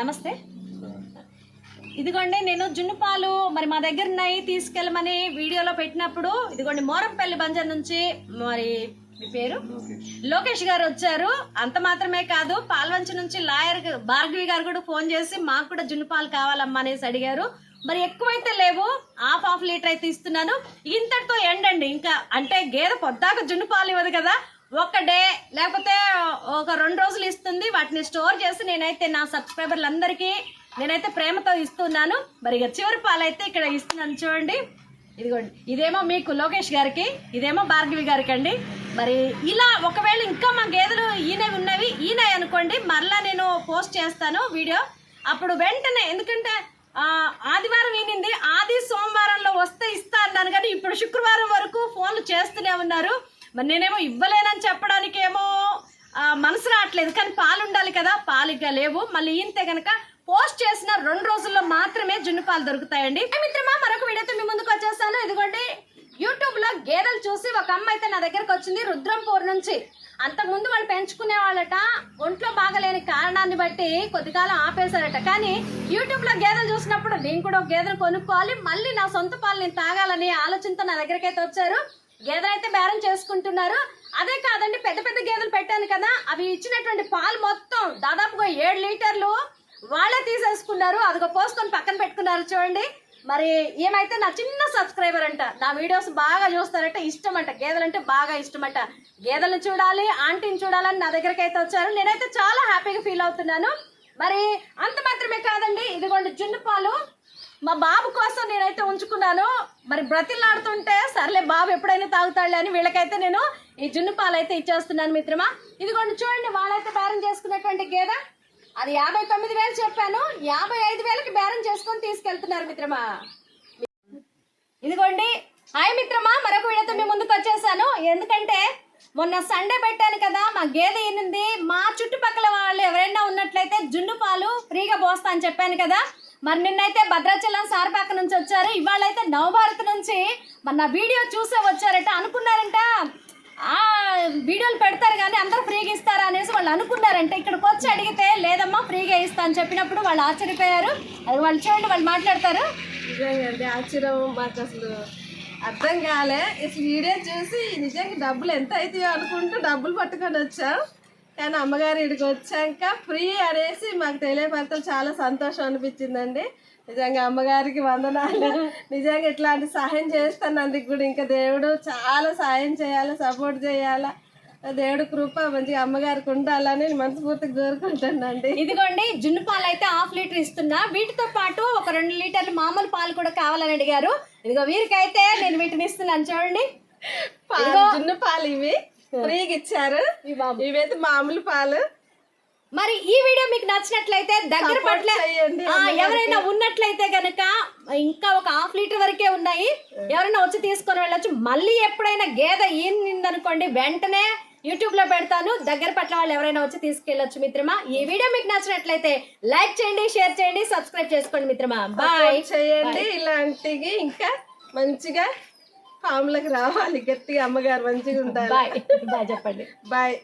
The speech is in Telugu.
నమస్తే. ఇదిగోండి నేను జున్ను పాలు మరి మా దగ్గర ఉన్నాయి తీసుకెళ్ళమని వీడియోలో పెట్టినప్పుడు ఇదిగోండి మోరంపల్లి బంజర్ నుంచి మరి మీ పేరు? లోకేష్. గారు వచ్చారు. అంత మాత్రమే కాదు పాల్వంచి నుంచి లాయర్ భార్గవి గారు కూడా ఫోన్ చేసి మాకు కూడా జున్ను పాలు కావాలమ్మా అనేసి అడిగారు. మరి ఎక్కువైతే లేవు. హాఫ్ హాఫ్ లీటర్ అయితే ఇస్తున్నాను. ఇంతటితో ఎండండి ఇంకా అంటే గేదె పొద్దాక జున్ను పాలు ఇవ్వదు కదా. ఒక డే లేకపోతే ఒక రెండు రోజులు ఇస్తుంది. వాటిని స్టోర్ చేసి నేనైతే నా సబ్స్క్రైబర్లందరికీ నేనైతే ప్రేమతో ఇస్తున్నాను. మరి ఇక చివరి పాలైతే ఇక్కడ ఇస్తున్నాను చూడండి. ఇదిగోండి. ఇదేమో మీకు లోకేష్ గారికి ఇదేమో భార్గవి గారికి అండి మరి ఇలా ఒకవేళ ఇంకా మా గేదెలు ఈయనవి ఉన్నవి ఈయన అనుకోండి మరలా నేను పోస్ట్ చేస్తాను వీడియో. అప్పుడు వెంటనే ఎందుకంటే ఆదివారం ఈనింది ఆది సోమవారంలో వస్తే ఇస్తా అన్నాను కానీ ఇప్పుడు శుక్రవారం వరకు ఫోన్లు చేస్తూనే ఉన్నారు. మరి నేనేమో ఇవ్వలేనని చెప్పడానికి ఏమో మనసు రావట్లేదు. కానీ పాలు ఉండాలి కదా పాలు ఇక లేవు. మళ్ళీ ఈయంతే కనుక పోస్ట్ చేసిన రెండు రోజుల్లో మాత్రమే జున్ను పాలు దొరుకుతాయండి. మిత్రమా మరొక వీడియోతో మీ ముందుకు వచ్చేస్తాను ఇదిగోండి యూట్యూబ్లో గేదెలు చూసి ఒక అమ్మ అయితే నా దగ్గరకు వచ్చింది రుద్రంపూర్ నుంచి. అంతకుముందు వాళ్ళు పెంచుకునే వాళ్ళట ఒంట్లో బాగలేని కారణాన్ని బట్టి కొద్దికాలం ఆపేశారట. కానీ యూట్యూబ్లో గేదెలు చూసినప్పుడు నేను కూడా ఒక గేదెను కొనుక్కోవాలి మళ్ళీ నా సొంత పాలు నేను తాగాలని ఆలోచనతో నా దగ్గరకైతే వచ్చారు. గేదెలైతే అయితే బేరం చేసుకుంటున్నారు. అదే కాదండి పెద్ద పెద్ద గేదెలు పెట్టాను కదా అవి ఇచ్చినటువంటి పాలు మొత్తం దాదాపుగా ఏడు లీటర్లు వాళ్ళే తీసేసుకున్నారు. అదిగో పోసుకొని పక్కన పెట్టుకున్నారు చూడండి. మరి ఏమైతే నా చిన్న సబ్స్క్రైబర్ అంట నా వీడియోస్ బాగా చూస్తారంట ఇష్టం అంట గేదెలంటే బాగా ఇష్టం అంట గేదెలను చూడాలి ఆంటీని చూడాలని నా దగ్గరికి అయితే వచ్చారు. నేనైతే చాలా హ్యాపీగా ఫీల్ అవుతున్నాను. మరి అంత మాత్రమే కాదండి ఇదిగోండి జున్ను పాలు. మా బాబు కోసం నేనైతే ఉంచుకున్నాను. మరి బ్రతిలాడుతుంటే సర్లే బాబు ఎప్పుడైనా తాగుతాడులే అని వీళ్ళకైతే నేను ఈ జున్ను పాలు అయితే ఇచ్చేస్తున్నాను మిత్రమా. ఇదిగోండి చూడండి వాళ్ళైతే బేరం చేసుకున్నటువంటి గేదె. అది యాభై తొమ్మిది వేలు చెప్పాను. యాభై ఐదు వేలకి బేరం చేసుకొని తీసుకెళ్తున్నారు మిత్రమా. ఇదిగోండి. హాయ్ మిత్రమా మరొక వీడియోతో మీ ముందుకు వచ్చేసాను. ఎందుకంటే మొన్న సండే పెట్టాను కదా మా గేదె ఈనింది. మా చుట్టుపక్కల వాళ్ళు ఎవరైనా ఉన్నట్లయితే జున్ను పాలు ఫ్రీగా పోస్తా అని చెప్పాను కదా. మరి నిన్నైతే భద్రాచలం సార్పాక నుంచి వచ్చారు. ఇవాళ అయితే నవభారత్ నుంచి మరి నా వీడియో చూసే వచ్చారట అనుకున్నారంట. ఆ వీడియోలు పెడతారు కానీ అందరూ ఫ్రీగా ఇస్తారా అనేసి వాళ్ళు అనుకున్నారంటే. ఇక్కడికి వచ్చి అడిగితే లేదమ్మా ఫ్రీగా ఇస్తా అని చెప్పినప్పుడు వాళ్ళు ఆశ్చర్యపోయారు. అది వాళ్ళు చూడండి వాళ్ళు మాట్లాడతారు. ఆశ్చర్యం? మాకు అసలు అర్థం కాలే. ఇట్లా వీడియో చూసి నిజంగా డబ్బులు ఎంత అవుతాయో అనుకుంటూ డబ్బులు పట్టుకొని వచ్చాం. కానీ అమ్మగారు ఇక్కడికి వచ్చాక ఫ్రీ అనేసి మాకు తెలియపడతాం చాలా సంతోషం అనిపించిందండి. నిజంగా అమ్మగారికి వందనాలు. నిజంగా ఇట్లాంటి సహాయం చేస్తానందుకు కూడా ఇంకా దేవుడు చాలా సహాయం చేయాలి సపోర్ట్ చేయాలా. దేవుడు కృప మంచిగా అమ్మగారికి ఉండాలని మనస్ఫూర్తిగా కోరుకుంటానండి ఇదిగోండి జున్ను పాలు అయితే హాఫ్ లీటర్ ఇస్తున్నా. వీటితో పాటు ఒక రెండు లీటర్లు మామూలు పాలు కూడా కావాలని అడిగారు. ఇదిగో వీరికైతే నేను వీటిని ఇస్తున్నాను చూడండి. జున్ను పాలు ఇవి. ఫ్రీగా ఇచ్చారు. ఇవైతే మామూలు పాలు. మరి ఈ వీడియో మీకు నచ్చినట్లయితే దగ్గర పట్ల ఎవరైనా ఉన్నట్లయితే గనక ఇంకా ఒక హాఫ్ లీటర్ వరకే ఉన్నాయి. ఎవరైనా వచ్చి తీసుకొని వెళ్ళొచ్చు. మళ్ళీ ఎప్పుడైనా గేదె ఈనిందనుకోండి వెంటనే యూట్యూబ్లో పెడతాను. దగ్గర పట్ల వాళ్ళు ఎవరైనా వచ్చి తీసుకెళ్ళొచ్చు మిత్రమా. ఈ వీడియో మీకు నచ్చినట్లయితే లైక్ చేయండి షేర్ చేయండి సబ్స్క్రైబ్ చేసుకోండి మిత్రమా. బాయ్ చేయండి ఇలాంటివి. ఇంకా మంచిగా ఫామ్లకు రావాలి. గట్టిగా అమ్మగారు మంచిగా బాయ్. బాయ్ చెప్పండి. బాయ్.